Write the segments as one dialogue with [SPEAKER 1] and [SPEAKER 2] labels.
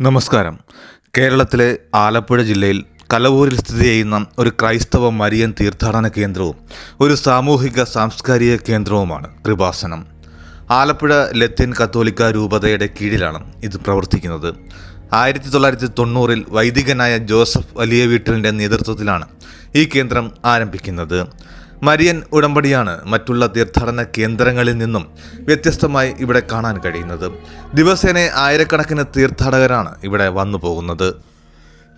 [SPEAKER 1] നമസ്കാരം. കേരളത്തിലെ ആലപ്പുഴ ജില്ലയിൽ കലവൂരിൽ സ്ഥിതി ചെയ്യുന്ന ഒരു ക്രൈസ്തവ മരിയൻ തീർത്ഥാടന കേന്ദ്രവും ഒരു സാമൂഹിക സാംസ്കാരിക കേന്ദ്രവുമാണ് കൃപാസനം. ആലപ്പുഴ ലത്തീൻ കത്തോലിക്ക രൂപതയുടെ കീഴിലാണ് ഇത് പ്രവർത്തിക്കുന്നത്. ആയിരത്തി തൊള്ളായിരത്തി തൊണ്ണൂറിൽ വൈദികനായ ജോസഫ് വലിയ വീട്ടിലിന്റെ നേതൃത്വത്തിലാണ് ഈ കേന്ദ്രം ആരംഭിക്കുന്നത്. മരിയൻ ഉടമ്പടിയാണ് മറ്റുള്ള തീർത്ഥാടന കേന്ദ്രങ്ങളിൽ നിന്നും വ്യത്യസ്തമായി ഇവിടെ കാണാൻ കഴിയുന്നത്. ദിവസേന ആയിരക്കണക്കിന് തീർത്ഥാടകരാണ് ഇവിടെ വന്നു പോകുന്നത്.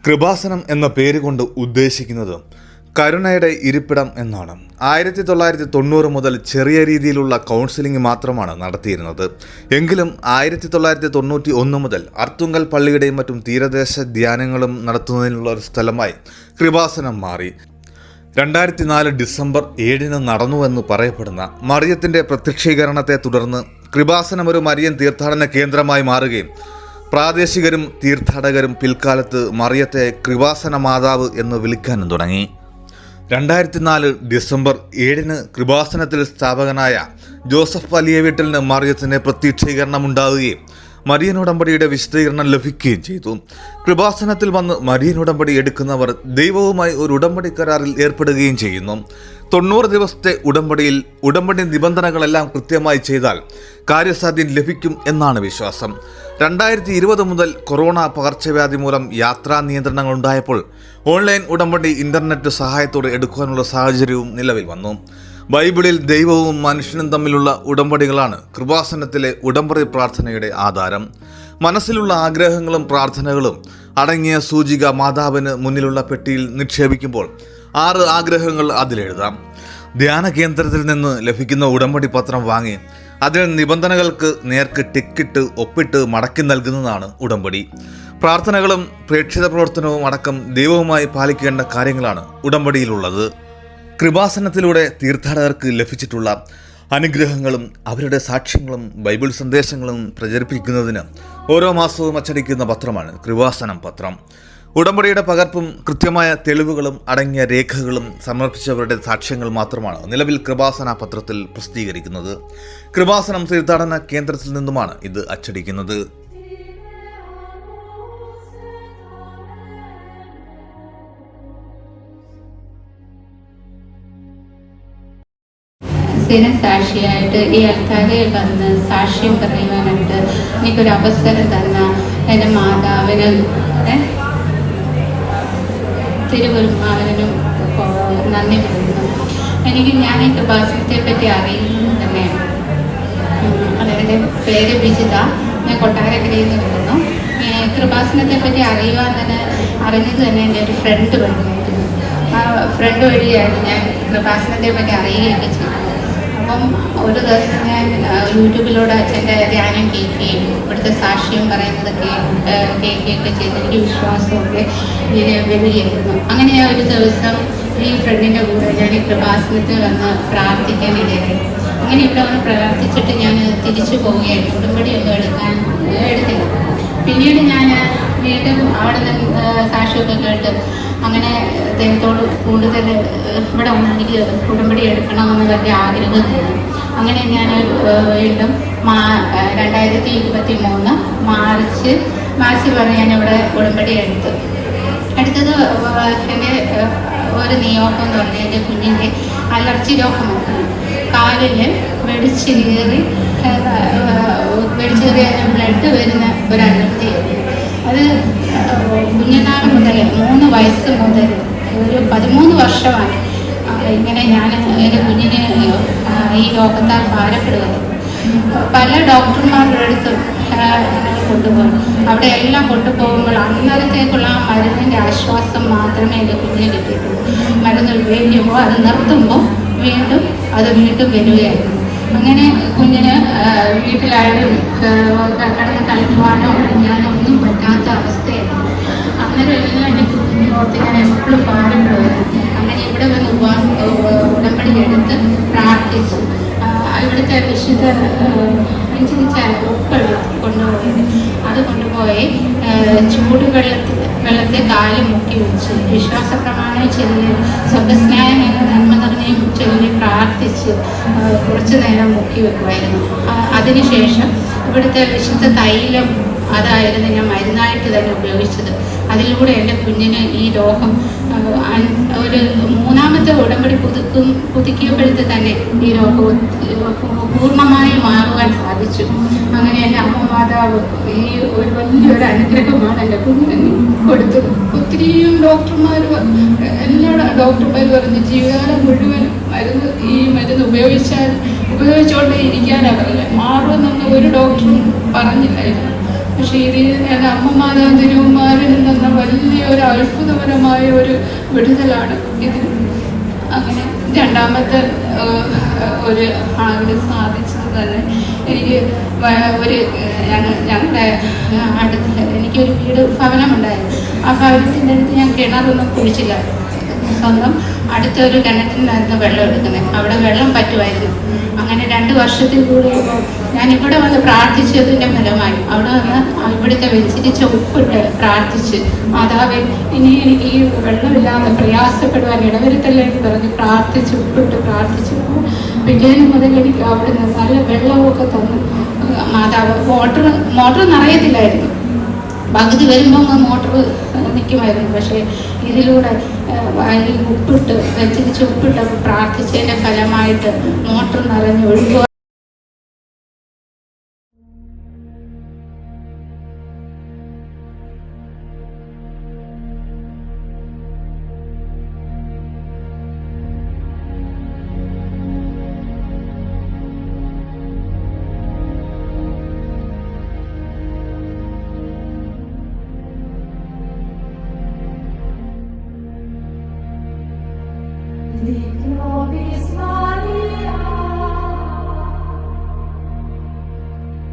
[SPEAKER 1] കൃപാസനം എന്ന പേര് കൊണ്ട് ഉദ്ദേശിക്കുന്നത് കരുണയുടെ ഇരിപ്പിടം എന്നാണ്. ആയിരത്തി തൊള്ളായിരത്തി തൊണ്ണൂറ് മുതൽ ചെറിയ രീതിയിലുള്ള കൗൺസിലിംഗ് മാത്രമാണ് നടത്തിയിരുന്നത്. എങ്കിലും ആയിരത്തി തൊള്ളായിരത്തി തൊണ്ണൂറ്റി ഒന്ന് മുതൽ അർത്തുങ്കൽ പള്ളിയുടെയും മറ്റും തീരദേശ ധ്യാനങ്ങളും നടത്തുന്നതിനുള്ള ഒരു സ്ഥലമായി കൃപാസനം മാറി. രണ്ടായിരത്തി നാല് ഡിസംബർ ഏഴിന് നടന്നുവെന്ന് പറയപ്പെടുന്ന മറിയത്തിന്റെ പ്രത്യക്ഷീകരണത്തെ തുടർന്ന് കൃപാസനം ഒരു മരിയൻ തീർത്ഥാടന കേന്ദ്രമായി മാറുകയും പ്രാദേശികരും തീർത്ഥാടകരും പിൽക്കാലത്ത് മറിയത്തെ കൃപാസന മാതാവ് എന്ന് വിളിക്കാനും തുടങ്ങി. രണ്ടായിരത്തി നാല് ഡിസംബർ ഏഴിന് കൃപാസനത്തിൽ സ്ഥാപകനായ ജോസഫ് വലിയ വീട്ടിലിന് മറിയത്തിന് പ്രത്യക്ഷീകരണം ഉണ്ടാവുകയും മരിയൻ ഉടമ്പടിയുടെ വിശദീകരണം ലഭിക്കുകയും ചെയ്തു. കൃപാസനത്തിൽ വന്ന് മരിയനുടമ്പടി എടുക്കുന്നവർ ദൈവവുമായി ഒരു ഉടമ്പടി കരാറിൽ ഏർപ്പെടുകയും ചെയ്യുന്നു. തൊണ്ണൂറ് ദിവസത്തെ ഉടമ്പടിയിൽ ഉടമ്പടി നിബന്ധനകളെല്ലാം കൃത്യമായി ചെയ്താൽ കാര്യസാധ്യം ലഭിക്കും എന്നാണ് വിശ്വാസം. രണ്ടായിരത്തി ഇരുപത് മുതൽ കൊറോണ പകർച്ചവ്യാധി മൂലം യാത്രാ നിയന്ത്രണങ്ങൾ ഉണ്ടായപ്പോൾ ഓൺലൈൻ ഉടമ്പടി ഇന്റർനെറ്റ് സഹായത്തോടെ എടുക്കുവാനുള്ള സാഹചര്യവും നിലവിൽ വന്നു. ബൈബിളിൽ ദൈവവും മനുഷ്യനും തമ്മിലുള്ള ഉടമ്പടികളാണ് കൃപാസനത്തിലെ ഉടമ്പടി പ്രാർത്ഥനയുടെ ആധാരം. മനസ്സിലുള്ള ആഗ്രഹങ്ങളും പ്രാർത്ഥനകളും അടങ്ങിയ സൂചിക മാതാവിന് മുന്നിലുള്ള പെട്ടിയിൽ നിക്ഷേപിക്കുമ്പോൾ ആറ് ആഗ്രഹങ്ങൾ അതിലെഴുതാം ധ്യാന കേന്ദ്രത്തിൽ നിന്ന് ലഭിക്കുന്ന ഉടമ്പടി പത്രം വാങ്ങി അതിൽ നിബന്ധനകൾക്ക് നേർക്ക് ടിക്കിട്ട് ഒപ്പിട്ട് മടക്കി നൽകുന്നതാണ് ഉടമ്പടി. പ്രാർത്ഥനകളും പ്രേക്ഷിത പ്രവർത്തനവും അടക്കം ദൈവവുമായി പാലിക്കേണ്ട കാര്യങ്ങളാണ് ഉടമ്പടിയിലുള്ളത്. കൃപാസനത്തിലൂടെ തീർത്ഥാടകർക്ക് ലഭിച്ചിട്ടുള്ള അനുഗ്രഹങ്ങളും അവരുടെ സാക്ഷ്യങ്ങളും ബൈബിൾ സന്ദേശങ്ങളും പ്രചരിപ്പിക്കുന്നതിന് ഓരോ മാസവും അച്ചടിക്കുന്ന പത്രമാണ് കൃപാസനം പത്രം. ഉടമ്പടിയുടെ പകർപ്പും കൃത്യമായ തെളിവുകളും അടങ്ങിയ രേഖകളും സമർപ്പിച്ചവരുടെ സാക്ഷ്യങ്ങൾ മാത്രമാണ് നിലവിൽ കൃപാസന പത്രത്തിൽ പ്രസിദ്ധീകരിക്കുന്നത്. കൃപാസനം തീർത്ഥാടന കേന്ദ്രത്തിൽ നിന്നുമാണ് ഇത് അച്ചടിക്കുന്നത്.
[SPEAKER 2] സ്ഥിരം സാക്ഷിയായിട്ട് ഈ അൽത്താരയിൽ വന്ന് സാക്ഷ്യം പറയുവാനായിട്ട് എനിക്കൊരു അവസരം തന്ന എന്റെ മാതാവിന് തിരുവരുമാവനും നന്ദി പറയുന്നു. എനിക്ക് ഞാൻ ഈ കൃപാസനത്തെ പറ്റി അറിയുന്നത് തന്നെയാണ് അതായത് പേര് വിജിത. ഞാൻ കൊട്ടാരക്കരയിൽ നിന്ന് വരുന്നു. കൃപാസനത്തെ പറ്റി അറിയുവാൻ തന്നെ അറിഞ്ഞത് തന്നെ എന്റെ ഒരു ഫ്രണ്ട് വഴിയായിരുന്നു. ആ ഫ്രണ്ട് വഴിയായിരുന്നു ഞാൻ കൃപാസനത്തെ പറ്റി അറിയുകയൊക്കെ ചെയ്തത്. അപ്പം ഒരു ദിവസം ഞാൻ യൂട്യൂബിലൂടെ അച്ഛന്റെ ധ്യാനം കേൾക്കുകയും ഇവിടുത്തെ സാക്ഷ്യം പറയുന്നത് കേ- ആ, കേൾക്കുകയൊക്കെ ചെയ്ത്. എനിക്ക് വിശ്വാസമൊക്കെ ഇതിനെ വരികയായിരുന്നു അങ്ങനെ ഞാൻ ഒരു ദിവസം ഈ ഫ്രണ്ടിന്റെ കൂടെ ഞാൻ ഈ കൃപാസനത്തിൽ വന്ന് പ്രാർത്ഥിക്കാൻ ഇടയായി. അങ്ങനെ ഇവിടെ വന്ന് പ്രാർത്ഥിച്ചിട്ട് ഞാൻ തിരിച്ചു പോവുകയായിരുന്നു. ഉടമ്പടിയൊന്നും എടുക്കാൻ എടുത്തില്ല. പിന്നീട് ഞാൻ വീണ്ടും അവിടെ നിന്ന് സാക്ഷ്യമൊക്കെ കേട്ട് അങ്ങനെ ദൈവത്തോട് കൂടുതൽ ഇവിടെ എനിക്ക് ഉടമ്പടി എടുക്കണമെന്ന് വലിയ ആഗ്രഹം അങ്ങനെ ഞാൻ വീണ്ടും മാ രണ്ടായിരത്തി ഇരുപത്തി മൂന്ന് മാർച്ച് മാർച്ച് പറഞ്ഞ് ഞാൻ ഇവിടെ ഉടമ്പടി എടുത്തു അടുത്തത് ഏഹ്, എന്റെ ഒരു നിയോഗം എന്ന് പറഞ്ഞാൽ എന്റെ കുഞ്ഞിന്റെ അലർജി രോഗം കാലിൽ വെടിച്ച് കയറി വെടിച്ച് കയറി ബ്ലഡ് വരുന്ന ഒരു അലർജിയായിരുന്നു. അത് കുഞ്ഞനാട് മുതൽ മൂന്ന് വയസ്സ് മുതൽ ഒരു പതിമൂന്ന് വർഷമാണ് ഇങ്ങനെ ഞാൻ എന്റെ കുഞ്ഞിനെ ഈ രോഗത്താൽ ഭാരപ്പെടുന്നത് പല ഡോക്ടർമാരുടെ അടുത്തും കൊണ്ടുപോകും. അവിടെ എല്ലാം കൊണ്ടുപോകുമ്പോൾ അന്നേരത്തേക്കുള്ള ആ മരുന്നിന്റെ ആശ്വാസം മാത്രമേ എന്റെ കുഞ്ഞിന് കിട്ടിയിട്ടുള്ളൂ. മരുന്ന് ഉപയോഗിക്കുമ്പോൾ അത് നിർത്തുമ്പോൾ വീണ്ടും അത് വീണ്ടും വരികയായിരുന്നു. അങ്ങനെ കുഞ്ഞിന് വീട്ടിലായാലും കിടന്ന് കളിക്കുവാനോ ഞാനോ ഒന്നും പറ്റാത്ത അവസ്ഥയായിരുന്നു. അങ്ങനെ എല്ലാം എന്റെ കുഞ്ഞിനോട് ഞാൻ എപ്പോഴും ഭാരപ്പെടുമായിരുന്നു അങ്ങനെ ഇവിടെ വന്ന് ഉപവാസം ഉടമ്പടി എടുത്ത് പ്രാർത്ഥിച്ചു. ഇവിടുത്തെ വിശുദ്ധ അഞ്ചിച്ച ഉപ്പ് കൊണ്ടുപോയത്. അത് കൊണ്ടുപോയി ചൂട് ചൂടുവെള്ളത്തിൽ വെള്ളത്തെ കാലിൽ മുക്കി വെച്ച്. വിശ്വാസ പ്രമാണം ചൊല്ലി സ്വപ്നസ്നായം എന്ന നന്മ പ്രാർത്ഥിച്ച് കുറച്ച് നേരം മുക്കി വെക്കുമായിരുന്നു. അതിനുശേഷം ഇവിടുത്തെ വിശുദ്ധ തൈലം അതായിരുന്നു ഞാൻ മരുന്നായിട്ട് തന്നെ ഉപയോഗിച്ചത്? അതിലൂടെ എന്റെ കുഞ്ഞിന് ഈ രോഗം ഒരു മൂന്നാമത്തെ ഉടമ്പടി പുതുക്കും പുതുക്കിയപ്പോഴത്തെ തന്നെ ഈ രോഗം പൂർണമായി മാറുവാൻ സാധിച്ചു. അങ്ങനെ എന്റെ അമ്മ മാതാവ് ഈ ഒരു വലിയൊരു അനുഗ്രഹമാണ് എന്റെ കുഞ്ഞിന് കൊടുത്തത്. ഒത്തിരിയും ഡോക്ടർമാർ എല്ലാ ഡോക്ടർമാർ പറഞ്ഞു ജീവിതകാലം മുഴുവൻ മരുന്ന് ഈ മരുന്ന് ഉപയോഗിച്ചാൽ ഉപയോഗിച്ചുകൊണ്ടേ ഇരിക്കാനാണ് മാറുമെന്നൊന്നും ഒരു ഡോക്ടറും പറഞ്ഞില്ലായിരുന്നു. പക്ഷേ ഇത് എന്റെ അമ്മമാരും തിരുവന്മാരിൽ നിന്ന വലിയൊരു അത്ഭുതപരമായ ഒരു വിടുതലാണ് ഇത് അങ്ങനെ രണ്ടാമത്തെ ഒരു ആളിന് സാധിച്ചത് തന്നെ എനിക്ക് ഒരു ഞങ്ങളുടെ അടുത്ത് എനിക്കൊരു വീട് ഭവനമുണ്ടായിരുന്നു. ആ ഭവനത്തിന്റെ അടുത്ത് ഞാൻ കിണറൊന്നും കുഴിച്ചില്ല. സ്വന്തം അടുത്തൊരു കിണറ്റിനായിരുന്നു വെള്ളം എടുക്കുന്നത്. അവിടെ വെള്ളം പറ്റുമായിരുന്നു. അങ്ങനെ രണ്ട് വർഷത്തിൽ കൂടിയപ്പോൾ ഞാൻ ഇവിടെ വന്ന് പ്രാർത്ഥിച്ചതിന്റെ ഫലമായി അവിടെ വന്ന് ഇവിടുത്തെ വെച്ചിരിച്ച ഉപ്പിട്ട് പ്രാർത്ഥിച്ച് മാതാവ് ഇനി എനിക്ക് ഈ വെള്ളമില്ലാതെ പ്രയാസപ്പെടുവാൻ ഇടവരുത്തല്ലേ? എന്ന് പറഞ്ഞ് പ്രാർത്ഥിച്ച് ഉപ്പിട്ട് പ്രാർത്ഥിച്ചു പിറ്റേന്ന് മുതൽ എനിക്ക് അവിടെ നിന്ന് നല്ല വെള്ളമൊക്കെ തന്നു. മാതാവ് മോട്ടർ മോട്ടർ നിറയത്തില്ലായിരുന്നു. പകുതി വരുമ്പോൾ മോട്ടർ നിൽക്കുമായിരുന്നു. പക്ഷേ ഇതിലൂടെ ഈ ഉപ്പിട്ട് വെച്ചിരിച്ച് ഉപ്പിട്ട് പ്രാർത്ഥിച്ചതിന്റെ ഫലമായിട്ട് മോട്ടർ നിറഞ്ഞ് ഒഴുകുക You.